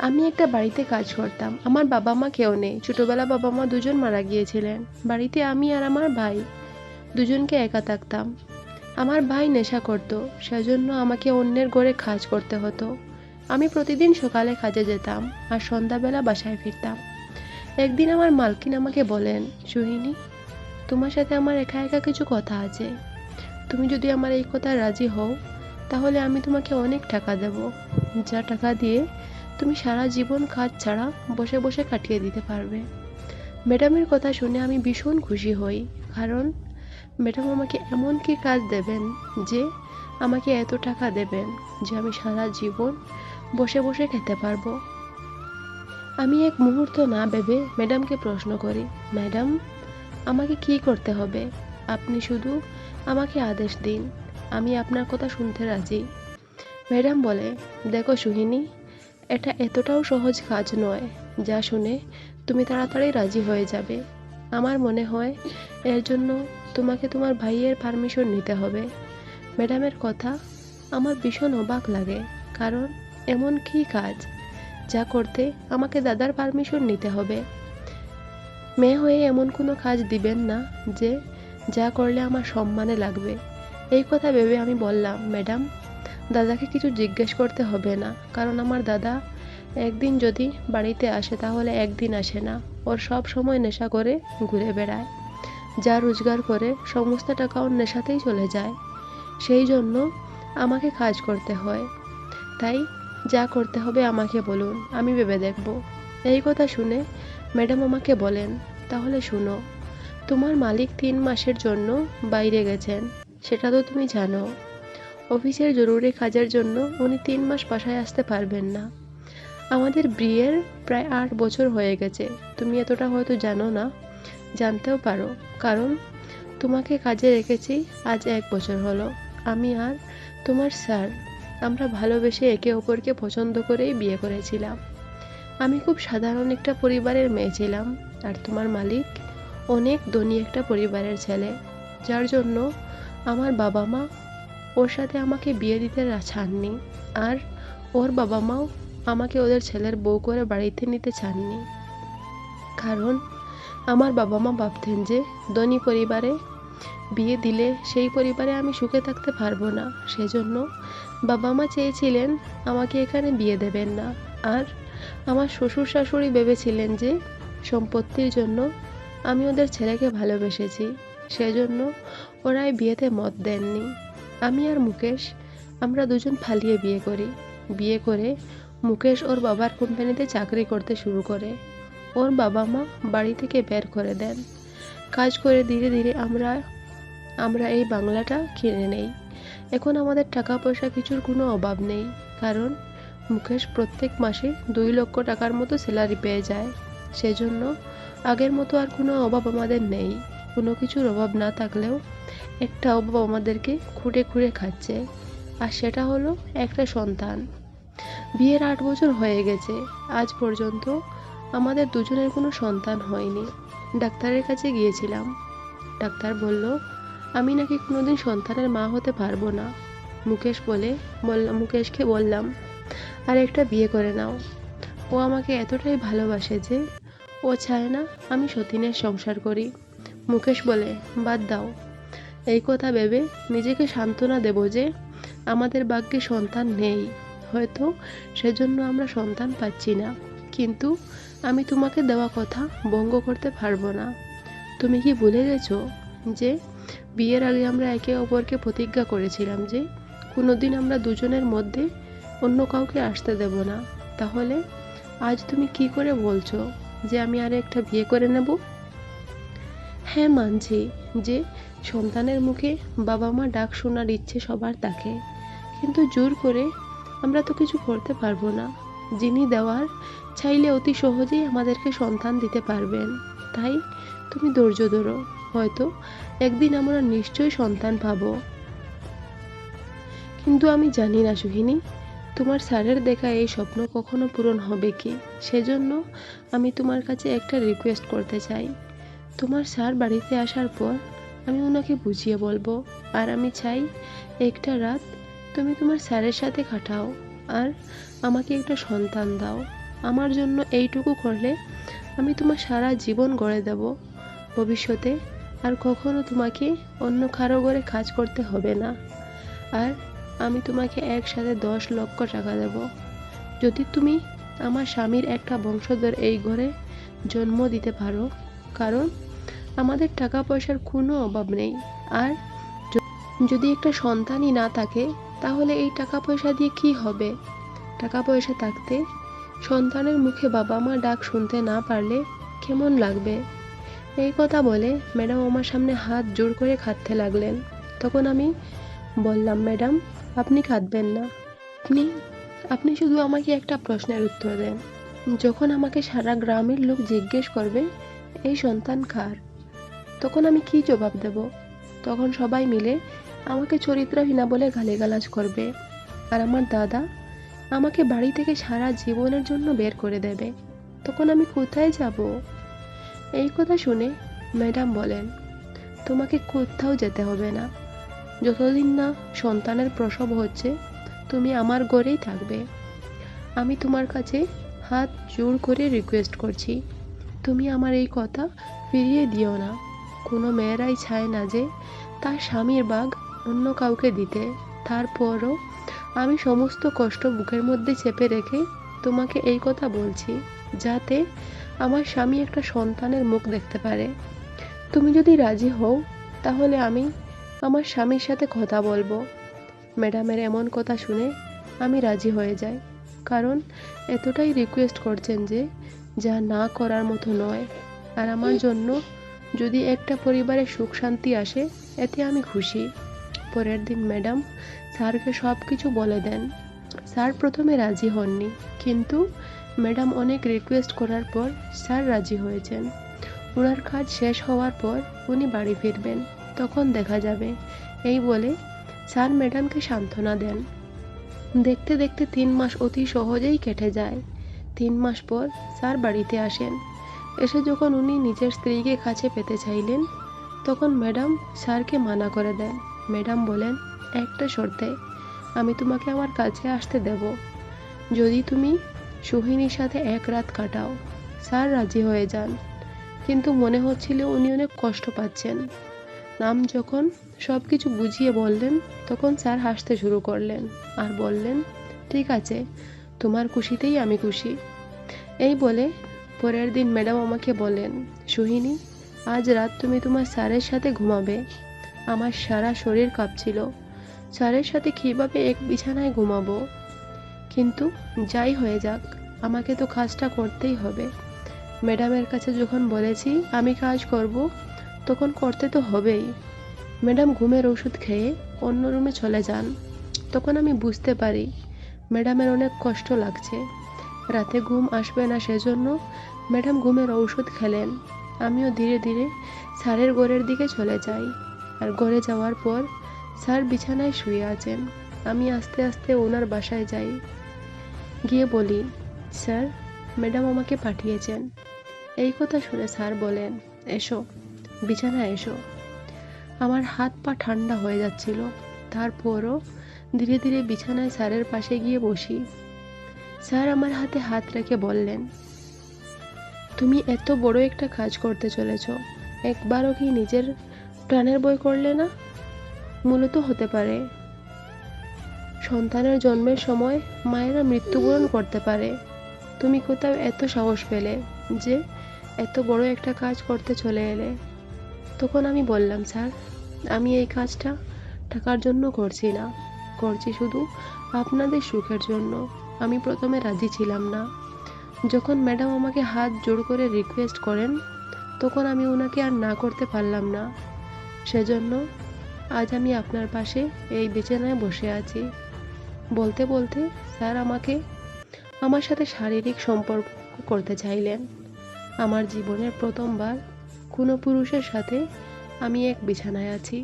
আমি একটা বাড়িতে কাজ করতাম। আমার বাবা মা কেউ নেই। ছোটবেলা বাবা মা দুজন মারা গিয়েছিলেন। বাড়িতে আমি আর আমার ভাই দুজনকে একা থাকতাম। আমার ভাই নেশা করতো। সেজন্য আমাকে অন্যের ঘরে কাজ করতে হতো। আমি প্রতিদিন সকালে কাজে যেতাম আর সন্ধ্যাবেলা বাসায় ফিরতাম। একদিন আমার মালকিন আমাকে বলেন, সুহিনী, তোমার সাথে আমার একা একা কিছু কথা আছে। তুমি যদি আমার এই কথা রাজি হও, তাহলে আমি তোমাকে অনেক টাকা দেব। যা টাকা দিয়ে তুমি সারা জীবন কাজ ছাড়া বসে বসে কাটিয়ে দিতে পারবে। ম্যাডামের কথা শুনে আমি ভীষণ খুশি হই, কারণ ম্যাডাম আমাকে এমন কি কাজ দেবেন যে আমাকে এত টাকা দেবেন যে আমি সারা জীবন বসে বসে খেতে পারব। আমি এক মুহূর্ত না ভেবে ম্যাডামকে প্রশ্ন করি, ম্যাডাম, আমাকে কি করতে হবে? আপনি শুধু আমাকে আদেশ দিন, আমি আপনার কথা শুনতে রাজি। ম্যাডাম বলে, দেখো সুহিনী এটা এতটাও সহজ কাজ নয়, যা শুনে তুমি তাড়াতাড়ি রাজি হয়ে যাবে। আমার মনে হয় এর জন্য তোমাকে তোমার ভাইয়ের পারমিশন নিতে হবে। ম্যাডামের কথা আমার ভীষণ অবাক লাগে, কারণ এমন কী কাজ যা করতে আমাকে দাদার পারমিশন নিতে হবে? মেয়ে হয়ে এমন কোনো কাজ দিবেন না যে যা করলে আমার সম্মানে লাগবে। এই কথা ভেবে আমি বললাম, ম্যাডাম দাদাকে কিছু জিজ্ঞেস করতে হবে না। কারণ আমার দাদা একদিন যদি বাড়িতে আসে, তাহলে একদিন আসে না। ওর সব সময় নেশা করে ঘুরে বেড়ায়। যা রোজগার করে, সমস্ত টাকা ওর নেশাতেই চলে যায়। সেই জন্য আমাকে কাজ করতে হয়। তাই যা করতে হবে আমাকে বলুন, আমি ভেবে দেখব। এই কথা শুনে ম্যাডাম আমাকে বলেন, তাহলে শুনো, তোমার মালিক তিন মাসের জন্য বাইরে গেছেন। সেটা তো তুমি জানো। অফিসের জরুরি কাজের জন্য উনি তিন মাস বাসায় আসতে পারবেন না। আমাদের বিয়ের প্রায় আট বছর হয়ে গেছে। তুমি এতটা হয়তো জানো না, জানতেও পারো। কারণ তোমাকে কাজে রেখেছি আজ এক বছর হলো। আমি আর তোমার স্যার, আমরা ভালোবেসে একে অপরকে পছন্দ করেই বিয়ে করেছিলাম। আমি খুব সাধারণ একটা পরিবারের মেয়ে ছিলাম আর তোমার মালিক অনেক ধনী একটা পরিবারের ছেলে। যার জন্য আমার বাবা মা ওর সাথে আমাকে বিয়ে দিতে চাননি আর ওর বাবা মাও আমাকে ওদের ছেলের বউ করে বাড়িতে নিতে চাননি। কারণ আমার বাবা মা ভাবতেন যে ধনী পরিবারে বিয়ে দিলে সেই পরিবারে আমি সুখে থাকতে পারব না। সেজন্য বাবা মা চেয়েছিলেন আমাকে এখানে বিয়ে দেবেন না। আর আমার শ্বশুর শাশুড়ি ভেবেছিলেন যে সম্পত্তির জন্য আমি ওদের ছেলেকে ভালোবেসেছি। সেজন্য ওরাই বিয়েতে মত দেননি। আমি আর মুকেশ, আমরা দুজন ফালিয়ে বিয়ে করি। বিয়ে করে মুকেশ ওর বাবার কোম্পানিতে চাকরি করতে শুরু করে। ওর বাবা মা বাড়ি থেকে বের করে দেন। কাজ করে ধীরে ধীরে আমরা আমরা এই বাংলাটা কিনে নেই। এখন আমাদের টাকা পয়সা কিছুর কোনো অভাব নেই, কারণ মুকেশ প্রত্যেক মাসে দুই লক্ষ টাকার মতো স্যালারি পেয়ে যায়। সেজন্য আগের মতো আর কোনো অভাব আমাদের নেই। কোনো কিছুর অভাব না থাকলেও একটা অভাব আমাদেরকে খুঁড়ে খুঁড়ে খাচ্ছে। আর সেটা হলো একটা সন্তান। বিয়ের আট বছর হয়ে গেছে। আজ পর্যন্ত আমাদের দুজনের কোনো সন্তান হয়নি। ডাক্তারের কাছে গিয়েছিলাম। ডাক্তার বলল, আমি নাকি কোনোদিন সন্তানের মা হতে পারব না। মুকেশ বলে বললাম মুকেশকে বললাম, আর একটা বিয়ে করে নাও। ও আমাকে এতটাই ভালোবাসে যে ও চায় না আমি সতীনের সংসার করি। মুকেশ বলে, বাদ দাও। এই কথা ভেবে নিজেকে সান্ত্বনা দেব যে আমাদের ভাগ্যে সন্তান নেই। হয়তো সেজন্য আমরা সন্তান পাচ্ছি না। কিন্তু আমি তোমাকে দেওয়া কথা ভঙ্গ করতে পারব না। তুমি কি ভুলে গেছো যে বিয়ের আগে আমরা একে অপরকে প্রতিজ্ঞা করেছিলাম যে কোনোদিন আমরা দুজনের মধ্যে অন্য কাউকে আসতে দেব না? তাহলে আজ তুমি কি করে বলছো যে আমি আর একটা বিয়ে করে নেব? হ্যাঁ মানছি। যে সন্তানের মুখে বাবা মা ডাক শোনার ইচ্ছে সবার থাকে। কিন্তু জোর করে আমরা তো কিছু করতে পারব না। যিনি দেওয়ার চাইলে অতি সহজেই আমাদেরকে সন্তান দিতে পারবেন। তাই তুমি ধৈর্য ধরো, হয়তো একদিন আমরা নিশ্চয়ই সন্তান পাবো। কিন্তু আমি জানি না সুহিনী, তোমার স্যারের দেখা এই স্বপ্ন কখনো পূরণ হবে কি? সেজন্য আমি তোমার কাছে একটা রিকোয়েস্ট করতে চাই। তোমার স্যার বাড়িতে আসার পর আমি ওনাকে বুঝিয়ে বলব। আর আমি চাই একটা রাত তুমি তোমার স্যারের সাথে কাটাও। আর আমাকে একটা সন্তান দাও। আমার জন্য এইটুকু করলে আমি তোমার সারা জীবন গড়ে দেব। ভবিষ্যতে আর কখনো তোমাকে অন্য কারও ঘরে কাজ করতে হবে না। আর আমি তোমাকে একসাথে দশ লক্ষ টাকা দেব। যদি তুমি আমার স্বামীর একটা বংশধর এই ঘরে জন্ম দিতে পারো, কারণ আমাদের টাকা পয়সার কোনো অভাব নেই। আর যদি একটা সন্তানই না থাকে, তাহলে এই টাকা পয়সা দিয়ে কি হবে? টাকা পয়সা থাকতে সন্তানের মুখে বাবা মা ডাক শুনতে না পারলে কেমন লাগবে? এই কথা বলে ম্যাডাম আমার সামনে হাত জোর করে খাটতে লাগলেন। তখন আমি বললাম, ম্যাডাম, আপনি কাঁদবেন না। আপনি আপনি শুধু আমাকে একটা প্রশ্নের উত্তর দেন। যখন আমাকে সারা গ্রামের লোক জিজ্ঞেস করবে, এই সন্তান কার? তখন আমি কি জবাব দেব? তখন সবাই মিলে আমাকে চরিত্রহীনা বলে গালিগালাজ করবে। আর আমার দাদা আমাকে বাড়ি থেকে সারা জীবনের জন্য বের করে দেবে। তখন আমি কোথায় যাব? এই কথা শুনে ম্যাডাম বলেন, তোমাকে কোথাও যেতে হবে না। যতদিন না সন্তানের প্রসব হচ্ছে, তুমি আমার ঘরেই থাকবে। আমি তোমার কাছে হাত জোর করে রিকোয়েস্ট করছি। তুমি আমার এই কথা ফিরিয়ে দিও না। কোনো মেয়েরাই চায় না যে তার স্বামীর বাঘ অন্য কাউকে দিতে। তারপরও আমি সমস্ত কষ্ট বুকের মধ্যে চেপে রেখে তোমাকে এই কথা বলছি, যাতে আমার স্বামী একটা সন্তানের মুখ দেখতে পারে। তুমি যদি রাজি হও, তাহলে আমি আমার স্বামীর সাথে কথা বলব। ম্যাডামের এমন কথা শুনে আমি রাজি হয়ে যাই, কারণ এতটাই রিকোয়েস্ট করছেন যে যা না করার মতো নয়। আর আমার জন্য যদি একটা পরিবারে সুখ শান্তি আসে, এতে আমি খুশি। পরের দিন ম্যাডাম স্যারকে সব কিছু বলে দেন। স্যার প্রথমে রাজি হননি, কিন্তু ম্যাডাম অনেক রিকোয়েস্ট করার পর স্যার রাজি হয়েছেন। ওনার কাজ শেষ হওয়ার পর উনি বাড়ি ফিরবেন, তখন দেখা যাবে। এই বলে স্যার ম্যাডামকে সান্ত্বনা দেন। দেখতে দেখতে তিন মাস অতি সহজেই কেটে যায়। তিন মাস পর স্যার বাড়িতে আসেন। এসে যখন উনি নিজের স্ত্রীকে কাছে পেতে চাইলেন, তখন ম্যাডাম স্যারকে মানা করে দেন। ম্যাডাম বলেন, একটা শর্তে, আমি তোমাকে আমার কাছে আসতে দেব। যদি তুমি সোহিনীর সাথে এক রাত কাটাও, স্যার রাজি হয়ে যান। কিন্তু মনে হচ্ছিল উনি অনেক কষ্ট পাচ্ছেন। নাম যখন সব কিছু বুঝিয়ে বললেন, তখন স্যার হাসতে শুরু করলেন আর বললেন, ঠিক আছে, তোমার খুশিতেই আমি খুশি। এই বলে পরের দিন ম্যাডাম আমাকে বলেন, সোহিনী, আজ রাত তুমি তোমার স্যারের সাথে ঘুমাবে। আমার সারা শরীর কাঁপছিল। স্যারের সাথে কীভাবে এক বিছানায় ঘুমাবো? কিন্তু যাই হয়ে যাক, আমাকে তো কাজটা করতেই হবে। ম্যাডামের কাছে যখন বলেছি, আমি কাজ করব তখন করতে তো হবেই। ম্যাডাম ঘুমের ওষুধ খেয়ে অন্য রুমে চলে যান। তখন আমি বুঝতে পারি, ম্যাডামের অনেক কষ্ট লাগছে। রাতে ঘুম আসবে না সেজন্য ম্যাডাম ঘুমের ঔষধ খেলেন। আমিও ধীরে ধীরে স্যারের ঘরের দিকে চলে যাই। আর ঘরে যাওয়ার পর স্যার বিছানায় শুয়ে আছেন। আমি আস্তে আস্তে ওনার বাসায় যাই। গিয়ে বলি, স্যার, ম্যাডাম আমাকে পাঠিয়েছেন। এই কথা শুনে স্যার বলেন, এসো, বিছানায় এসো। আমার হাত পা ঠান্ডা হয়ে যাচ্ছিল। তারপরও ধীরে ধীরে বিছানায় স্যারের পাশে গিয়ে বসি। স্যার আমার হাতে হাত রেখে বললেন, তুমি এত বড় একটা কাজ করতে চলেছ, একবারও কি নিজের প্রাণের বই করলে না? মূলত হতে পারে। সন্তানের জন্মের সময় মায়েরা মৃত্যুবরণ করতে পারে। তুমি কোথাও এত সাহস পেলে যে এত বড় একটা কাজ করতে চলে এলে। তখন আমি বললাম, স্যার, আমি এই কাজটা টাকার জন্য করছি না। করছি শুধু আপনাদের সুখের জন্য। আমি প্রথমে রাজি ছিলাম না। যখন ম্যাডাম আমাকে হাত জোর করে রিকোয়েস্ট করেন, তখন আমি ওনাকে আর না করতে পারলাম না। সেজন্য আজ আমি আপনার পাশে এই বিছানায় বসে আছি। বলতে বলতে স্যার আমাকে আমার সাথে শারীরিক সম্পর্ক করতে চাইলেন। আমার জীবনের প্রথমবার কোনো পুরুষের সাথে আমি এক বিছানায় আছি।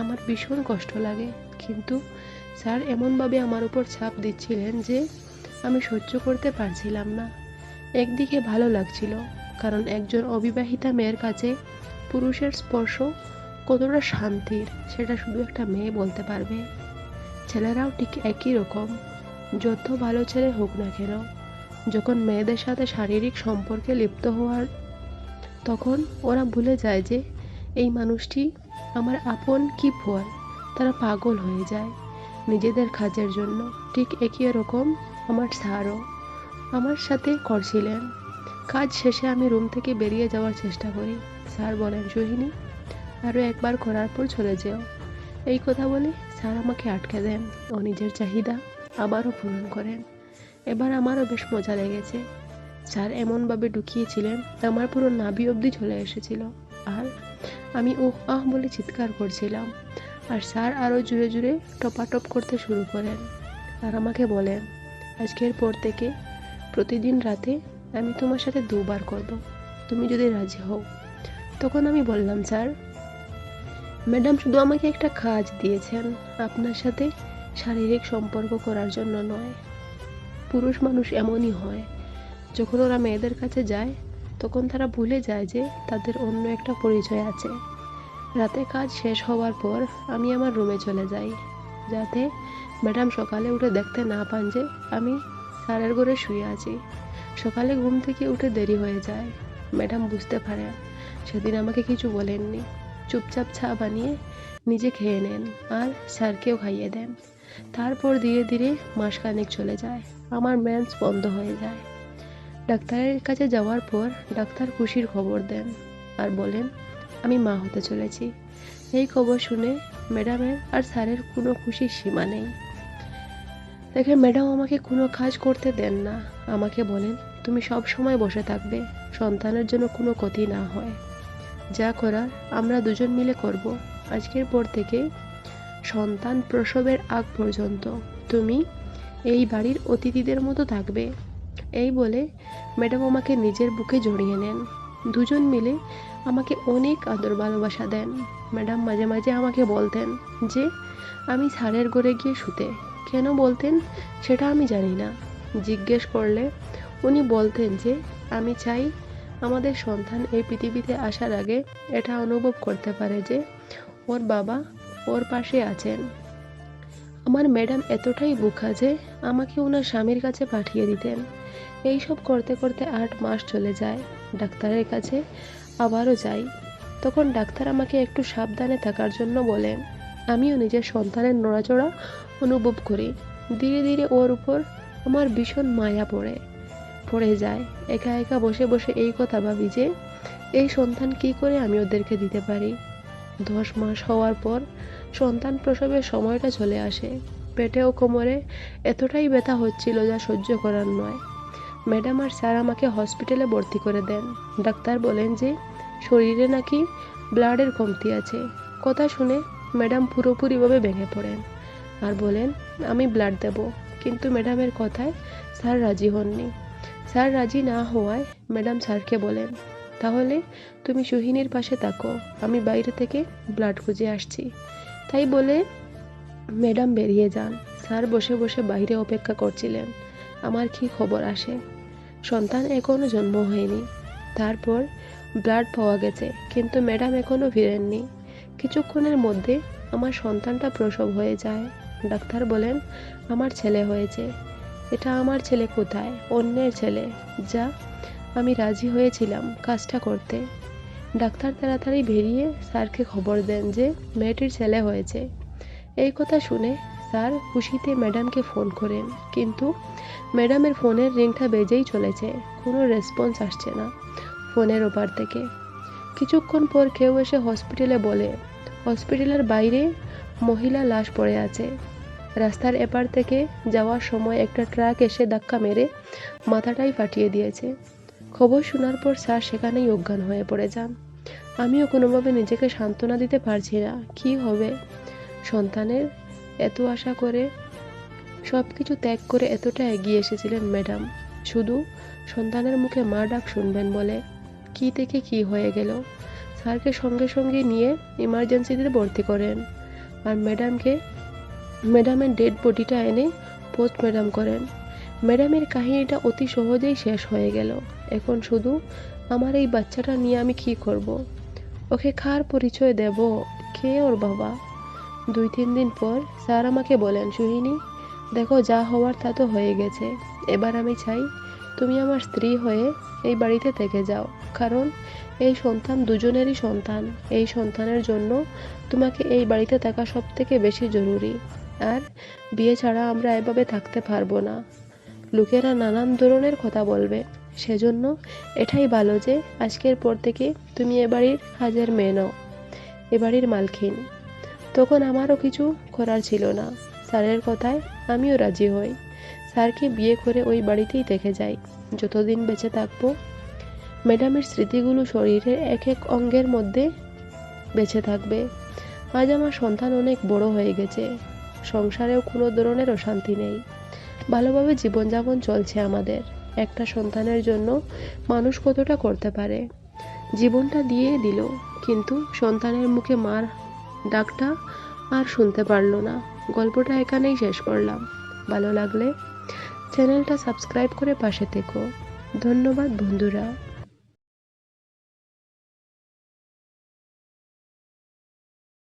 আমার ভীষণ কষ্ট লাগে, কিন্তু স্যার এমনভাবে আমার উপর ছাপ দিচ্ছিলেন যে আমি সহ্য করতে পারছিলাম না। একদিকে ভালো লাগছিল, কারণ একজন অবিবাহিতা মেয়ের কাছে পুরুষের স্পর্শ কতটা শান্তির সেটা শুধু একটা মেয়ে বলতে পারবে। ছেলেরাও ঠিক একই রকম, যত ভালো ছেলে হোক না কেন, যখন মেয়েদের সাথে শারীরিক সম্পর্কে লিপ্ত হওয়ার, তখন ওরা ভুলে যায় যে এই মানুষটি আমার আপন কি ফল তারা পাগল হয়ে যায় নিজেদের কাজের জন্য। ঠিক একই রকম আমার স্যারও আমার সাথে করছিলেন। কাজ শেষে আমি রুম থেকে বেরিয়ে যাওয়ার চেষ্টা করি। স্যার বলেন, সোহিনী আরও একবার করার পর চলে যেও। এই কথা বলে স্যার আমাকে আটকে দেন। ও নিজের চাহিদা আবারও পূরণ করেন। এবার আমারও বেশ মজা লেগেছে। স্যার এমনভাবে ঢুকিয়েছিলেন, আমার পুরো নাভি অবধি চলে এসেছিল। আর আমি ওহ আহ বলে চিৎকার করছিলাম। আর স্যার আরও জুড়ে জুড়ে টপাটপ করতে শুরু করেন। আর আমাকে বলেন আজকের পর থেকে প্রতিদিন রাতে আমি তোমার সাথে দুবার করব। তুমি যদি রাজি হও। তখন আমি বললাম, স্যার, ম্যাডাম শুধু আমাকে একটা কাজ দিয়েছেন, আপনার সাথে শারীরিক সম্পর্ক করার জন্য নয়। পুরুষ মানুষ এমনই হয়, যখন ওরা মেয়েদের কাছে যায়, তখন তারা ভুলে যায় যে তাদের অন্য একটা পরিচয় আছে। রাতে কাজ শেষ হওয়ার পর আমি আমার রুমে চলে যাই, যাতে ম্যাডাম সকালে উঠে দেখতে না পান যে আমি স্যারের ঘরে শুয়ে আছি। সকালে ঘুম থেকে উঠে দেরি হয়ে যায়। ম্যাডাম বুঝতে পারেন সেদিন আমাকে কিছু বলেননি। চুপচাপ চা বানিয়ে নিজে খেয়ে নেন আর স্যারকেও খাইয়ে দেন। তারপর ধীরে ধীরে মাসখানেক চলে যায়। আমার মেন্স বন্ধ হয়ে যায়। ডাক্তারের কাছে যাওয়ার পর ডাক্তার খুশির খবর দেন আর বলেন, আমি মা হতে চলেছি। এই খবর শুনে ম্যাডামের আর স্যারের কোনো খুশির সীমা নেই। দেখে ম্যাডাম আমাকে কোনো কাজ করতে দেন না। আমাকে বলেন, তুমি সব সময় বসে থাকবে। সন্তানের জন্য কোনো ক্ষতি না হয়। যা করার আমরা দুজন মিলে করব। আজকের পর থেকে সন্তান প্রসবের আগ পর্যন্ত তুমি এই বাড়ির অতিথিদের মতো থাকবে। এই বলে ম্যাডাম আমাকে নিজের বুকে জড়িয়ে নেন। দুজন মিলে আমাকে অনেক আদর ভালোবাসা দেন। ম্যাডাম মাঝে মাঝে আমাকে বলতেন যে, আমি স্যারের ঘরে গিয়ে শুতে। কেন বলতেন সেটা আমি জানি না। জিজ্ঞেস করলে উনি বলতেন যে, আমি চাই আমাদের সন্তান এই পৃথিবীতে আসার আগে এটা অনুভব করতে পারে যে, ওর বাবা ওর পাশে আছেন। আমার ম্যাডাম এতটাই বোকা যে, আমাকে ওনার স্বামীর কাছে পাঠিয়ে দিতেন। এই সব করতে করতে আট মাস চলে যায়। ডাক্তারের কাছে আবারও যাই। তখন ডাক্তার আমাকে একটু সাবধানে থাকার জন্য বলেন আমিও নিজের সন্তানের নড়াচড়া অনুভব করি। ধীরে ধীরে ওর উপর আমার ভীষণ মায়া পড়ে পড়ে যায়। একা একা বসে বসে এই কথা ভাবি যে, এই সন্তান কি করে আমি ওদেরকে দিতে পারি? দশ মাস হওয়ার পর সন্তান প্রসবের সময়টা চলে আসে। পেটে ও কোমরে এতটাই ব্যথা হচ্ছিল যা সহ্য করার নয়। ম্যাডাম আর স্যার আমাকে হসপিটালে ভর্তি করে দেন। ডাক্তার বলেন যে, শরীরে নাকি ব্লাডের কমতি আছে। কথা শুনে ম্যাডাম পুরোপুরিভাবে ভেঙে পড়েন আর বলেন, আমি ব্লাড দেব। কিন্তু ম্যাডামের কথায় স্যার রাজি হননি। স্যার রাজি না হওয়ায় ম্যাডাম স্যারকে বলেন, তাহলে তুমি সোহিনীর পাশে থাকো, আমি বাইরে থেকে ব্লাড খুঁজে আসছি। তাই বলে ম্যাডাম বেরিয়ে যান। স্যার বসে বসে বাইরে অপেক্ষা করছিলেন। আমার কি খবর আসে? সন্তান এখনও জন্ম হয়নি। তারপর ব্লাড পাওয়া গেছে, কিন্তু ম্যাডাম এখনও ফিরেননি। কিছুক্ষণের মধ্যে আমার সন্তানটা প্রসব হয়ে যায়। ডাক্তার বলেন, আমার ছেলে হয়েছে। এটা আমার ছেলে কোথায়? অন্যের ছেলে। যা, আমি রাজি হয়েছিলাম কাজটা করতে। ডাক্তার তাড়াতাড়ি বেরিয়ে স্যারকে খবর দেন যে, মেয়েটির ছেলে হয়েছে। এই কথা শুনে স্যার খুশিতে ম্যাডামকে ফোন করেন। কিন্তু ম্যাডামের ফোনের রিংটা বেজেই চলেছে। কোনো রেসপন্স আসছে না ফোনের ওপার থেকে। কিছুক্ষণ পর কেউ এসে হসপিটালে বলে হসপিটালের বাইরে মহিলা লাশ পড়ে আছে। রাস্তার এপার থেকে যাওয়ার সময় একটা ট্রাক এসে ধাক্কা মেরে মাথাটাই ফাটিয়ে দিয়েছে। খবর শোনার পর স্যার সেখানেই অজ্ঞান হয়ে পড়ে যান। আমিও কোনোভাবে নিজেকে সান্ত্বনা দিতে পারছি না। কি হবে? সন্তানের এত আশা করে সব কিছু ত্যাগ করে এতটা এগিয়ে এসেছিলেন ম্যাডাম। শুধু সন্তানের মুখে মা ডাক শুনবেন বলে। কি থেকে কি হয়ে গেল? স্যারকে সঙ্গে সঙ্গে নিয়ে ইমার্জেন্সিতে ভর্তি করেন। আর ম্যাডামকে ম্যাডামের ডেড বডিটা এনে পোস্ট ম্যাডাম করেন। ম্যাডামের কাহিনীটা অতি সহজেই শেষ হয়ে গেল। এখন শুধু আমার এই বাচ্চাটা নিয়ে আমি কি করব। ওকে খার পরিচয় দেব? কে ওর বাবা? দুই তিন দিন পর স্যার আমাকে বলেন, সুহিনী, দেখো যা হওয়ার তা তো হয়ে গেছে। এবার আমি চাই তুমি আমার স্ত্রী হয়ে এই বাড়িতে থেকে যাও। কারণ এই সন্তান দুজনেরই সন্তান। এই সন্তানের জন্য তোমাকে এই বাড়িতে থাকা সব থেকে বেশি জরুরি। আর বিয়ে ছাড়া আমরা এভাবে থাকতে পারব না। লোকেরা নানান ধরনের কথা বলবে। সেজন্য এটাই ভালো যে আজকের পর থেকে তুমি এ বাড়ির কাজের মেয়ে এ বাড়ির মালখিন তখন আমারও কিছু করার ছিল না। স্যারের কথায় আমিও রাজি হই। স্যারকে বিয়ে করে ওই বাড়িতেই থেকে যাই। যতদিন বেঁচে থাকব ম্যাডামের স্মৃতিগুলো শরীরের এক এক অঙ্গের মধ্যে বেঁচে থাকবে। আজ আমার সন্তান অনেক বড় হয়ে গেছে। সংসারেও কোনো ধরনের অশান্তি নেই। ভালোভাবে জীবনযাপন চলছে আমাদের। একটা সন্তানের জন্য মানুষ কতটা করতে পারে? জীবনটা দিয়ে দিল, কিন্তু সন্তানের মুখে মার ডাকটা আর শুনতে পারল না। গল্পটা এখানেই শেষ করলাম। ভালো লাগলে চ্যানেলটা সাবস্ক্রাইব করে পাশে থেকো। ধন্যবাদ বন্ধুরা।